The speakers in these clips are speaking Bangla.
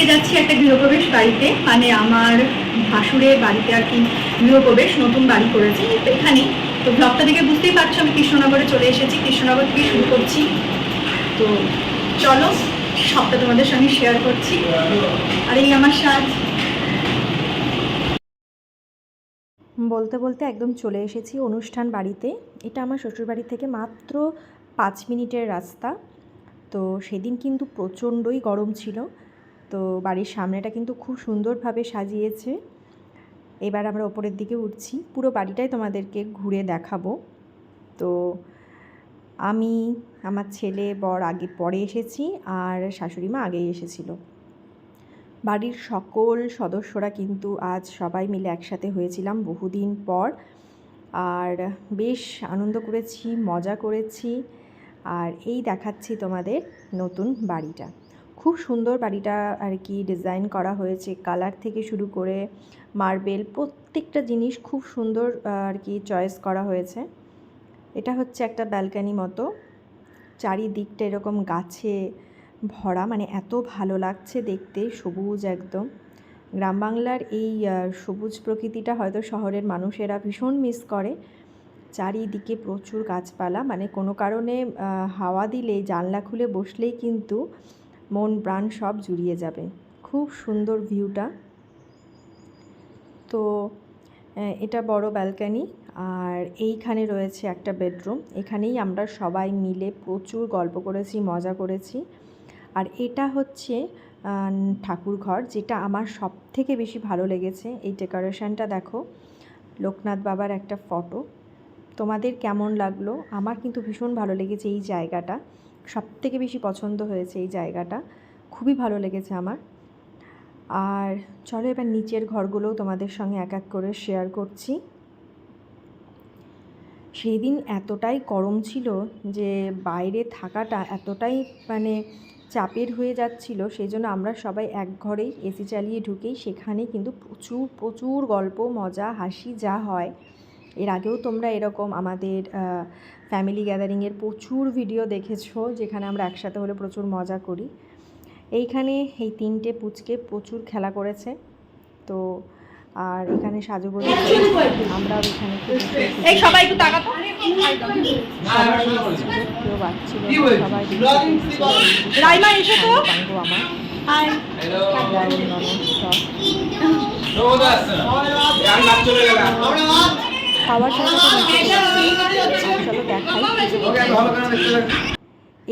আজকে যাচ্ছি একটা গৃহপ্রবেশ বাড়িতে। মানে আমার ভাসুরের বাড়িতে আর কি গৃহপ্রবেশ, নতুন বাড়ি করেছি। তো এখানেই। তো ব্লগটা দেখে বুঝতেই পারছ, আমি কৃষ্ণনগরে চলে এসেছি। কৃষ্ণনগর থেকে শুরু করছি। তো চলো, সবটা তোমাদের সঙ্গে শেয়ার করছি। আর এই আমার সাজ। বলতে বলতে একদম চলে এসেছি অনুষ্ঠান বাড়িতে। এটা আমার শ্বশুরবাড়ি থেকে মাত্র পাঁচ মিনিটের রাস্তা। তো সেদিন কিন্তু প্রচণ্ডই গরম ছিল। তো বাড়ির সামনেটা কিন্তু খুব সুন্দরভাবে সাজিয়েছে। এবার আমরা ওপরের দিকে উঠছি। পুরো বাড়িটাই তোমাদেরকে ঘুরে দেখাবো। তো আমি, আমার ছেলে, বর আগে পরে এসেছি আর শাশুড়ি মা আগেই এসেছিল। বাড়ির সকল সদস্যরা কিন্তু আজ সবাই মিলে একসাথে হয়েছিলাম বহুদিন পর। আর বেশ আনন্দ করেছি, মজা করেছি। আর এই দেখাচ্ছি তোমাদের নতুন বাড়িটা। খুব সুন্দর বাড়িটা আর কি ডিজাইন করা হয়েছে। কালার থেকে শুরু করে মার্বেল প্রত্যেকটা জিনিস খুব সুন্দর আর কি চয়েস করা হয়েছে। এটা হচ্ছে একটা ব্যালকানি মতো। চারিদিকটা এরকম গাছে ভরা মানে এত ভালো লাগছে দেখতে, সবুজ একদম। গ্রাম বাংলার এই সবুজ প্রকৃতিটা হয়তো শহরের মানুষেরা ভীষণ মিস করে। চারিদিকে প্রচুর গাছপালা মানে কোনো কারণে হাওয়া দিলে, জানলা খুলে বসলেই কিন্তু মন প্রাণ সব জুড়িয়ে যাবে। খুব সুন্দর ভিউটা। তো এটা বড় ব্যালকানি আর এইখানে রয়েছে একটা বেডরুম। এখানেই আমরা সবাই মিলে প্রচুর গল্প করেছি, মজা করেছি। আর এটা হচ্ছে ঠাকুর ঘর, যেটা আমার সব থেকে বেশি ভালো লেগেছে। এই ডেকোরেশনটা দেখো, লোকনাথ বাবার একটা ফটো। তোমাদের কেমন লাগল? আমার কিন্তু ভীষণ ভালো লেগেছে এই জায়গাটা। সব থেকে বেশি পছন্দ হয়েছে এই জায়গাটা। খুবই ভালো লেগেছে আমার। আর চলো এবার নিচের ঘরগুলোও তোমাদের সঙ্গে এক এক করে শেয়ার করছি। সেই দিন এতটাই গরম ছিল যে বাইরে থাকাটা এতটাই মানে চাপের হয়ে যাচ্ছিল সেই জন্য আমরা সবাই এক ঘরেই এসি চালিয়ে ঢুকেই সেখানে কিন্তু প্রচুর প্রচুর গল্প, মজা, হাসি যা হয় এর আগেও তোমরা এরকম আমাদের ফ্যামিলি গ্যাদারিংয়ের প্রচুর ভিডিও দেখেছ যেখানে আমরা একসাথে হলে প্রচুর মজা করি। এইখানে এই তিনটে পুচকে প্রচুর খেলা করেছে। তো আর এখানে সাজুগুজু আমরাও এখানে এই সবাই একটু তাকাতো। কেউ বাচ্ছিল সবাই রাইমা এসো তো। পাঙ্গু আমার। হাই। খাওয়ার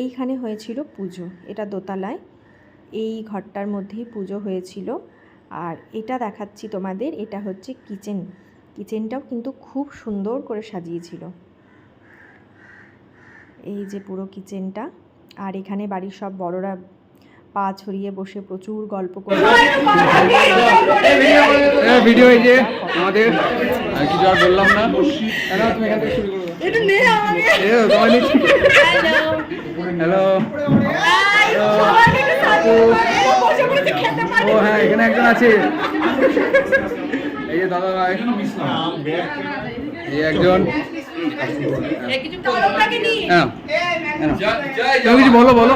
এইখানে হয়েছিল পুজো, এটা দোতলায়। এই ঘরটার মধ্যেই পুজো হয়েছিল। আর এটা দেখাচ্ছি তোমাদের, এটা হচ্ছে কিচেন। কিচেনটাও কিন্তু খুব সুন্দর করে সাজিয়েছিল। এই যে পুরো কিচেনটা। আর এখানে বাড়ির সব বড়রা পা ছড়িয়ে বসে প্রচুর গল্প করে ভিডিও এই যে আমাদের। আর কিছু আর বললাম না। হ্যালো হ্যাঁ এখানে একজন আছে। এই যে দাদা ভাই এই একজন হ্যাঁ। তুমি কিছু বলো বলো।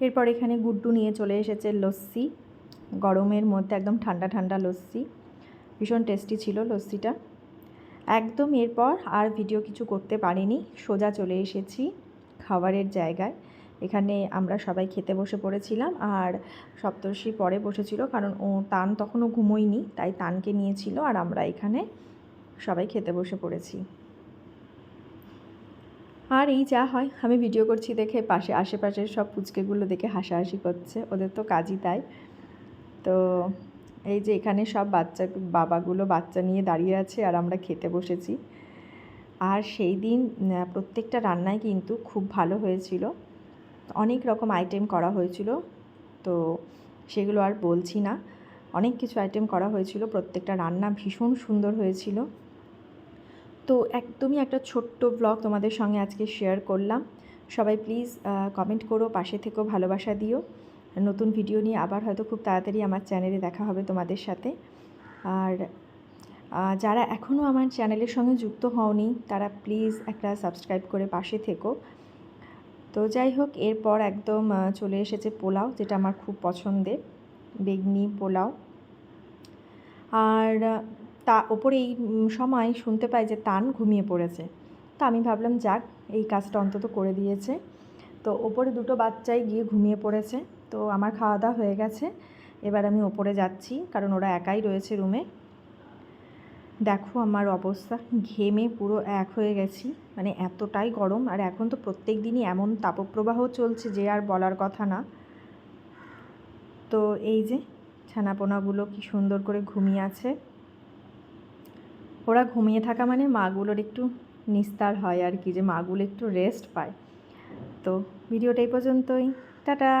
এরপর এখানে গুড্ডু নিয়ে চলে এসেছে লস্যি। গরমের মধ্যে একদম ঠান্ডা ঠান্ডা লস্যি। ভীষণ টেস্টি ছিল লস্যিটা। একদম এরপর আর ভিডিও কিছু করতে পারিনি। সোজা চলে এসেছি খাবারের জায়গায়। এখানে আমরা সবাই খেতে বসে পড়েছিলাম আর সপ্তর্ষি পরে বসেছিল কারণ ও তান তখনও ঘুমোয়নি, তাই তানকে নিয়েছিল আর আমরা এখানে সবাই খেতে বসে পড়েছি। আর এই যা হয়, আমি ভিডিও করছি দেখে পাশে আশেপাশের সব পুচকেগুলো দেখে হাসাহাসি করছে, ওদের তো কাজই তাই। তো এই যে এখানে সব বাচ্চা, বাবাগুলো বাচ্চা নিয়ে দাঁড়িয়ে আছে আর আমরা খেতে বসেছি। আর সেই দিন প্রত্যেকটা রান্নাই কিন্তু খুব ভালো হয়েছিল। অনেক রকম আইটেম করা হয়েছিল, তো সেগুলো আর বলছি না। অনেক কিছু আইটেম করা হয়েছিল, প্রত্যেকটা রান্না ভীষণ সুন্দর হয়েছিল। তো একদমই একটা ছোট্ট ব্লগ তোমাদের সঙ্গে আজকে শেয়ার করলাম। সবাই প্লিজ কমেন্ট করো, পাশে থেকেও ভালোবাসা দিও। নতুন ভিডিও নিয়ে আবার হয়তো খুব তাড়াতাড়ি আমার চ্যানেলে দেখা হবে তোমাদের সাথে। আর যারা এখনও আমার চ্যানেলের সঙ্গে যুক্ত হওনি, তারা প্লিজ একটা সাবস্ক্রাইব করে পাশে থেকো। তো যাই হোক, এরপর একদম চলে এসেছে পোলাও, যেটা আমার খুব পছন্দের, বেগনি পোলাও। আর তা ওপরে এই সময় শুনতে পাই যে তান ঘুমিয়ে পড়েছে। তো আমি ভাবলাম, যাক, এই কাজটা অন্তত করে দিয়েছে। তো ওপরে দুটো বাচ্চাই গিয়ে ঘুমিয়ে পড়েছে। তো আমার খাওয়া দাওয়া হয়ে গেছে। এবার আমি ওপরে যাচ্ছি, কারণ ওরা একাই রয়েছে রুমে। দেখো আমার অবস্থা, ঘেমে পুরো এক হয়ে গেছি মানে এতটাই গরম আর এখন তো প্রত্যেক দিনই এমন তাপপ্রবাহ চলছে যে আর বলার কথা না। তো এই যে ছানাপোনাগুলো কি সুন্দর করে ঘুমিয়ে আছে। ওরা ঘুমিয়ে থাকা মানে মাগুলোর একটু নিস্তার হয় আর কি, যে মাগুলো একটু রেস্ট পায়। তো ভিডিওটা এই পর্যন্তই, টাটা!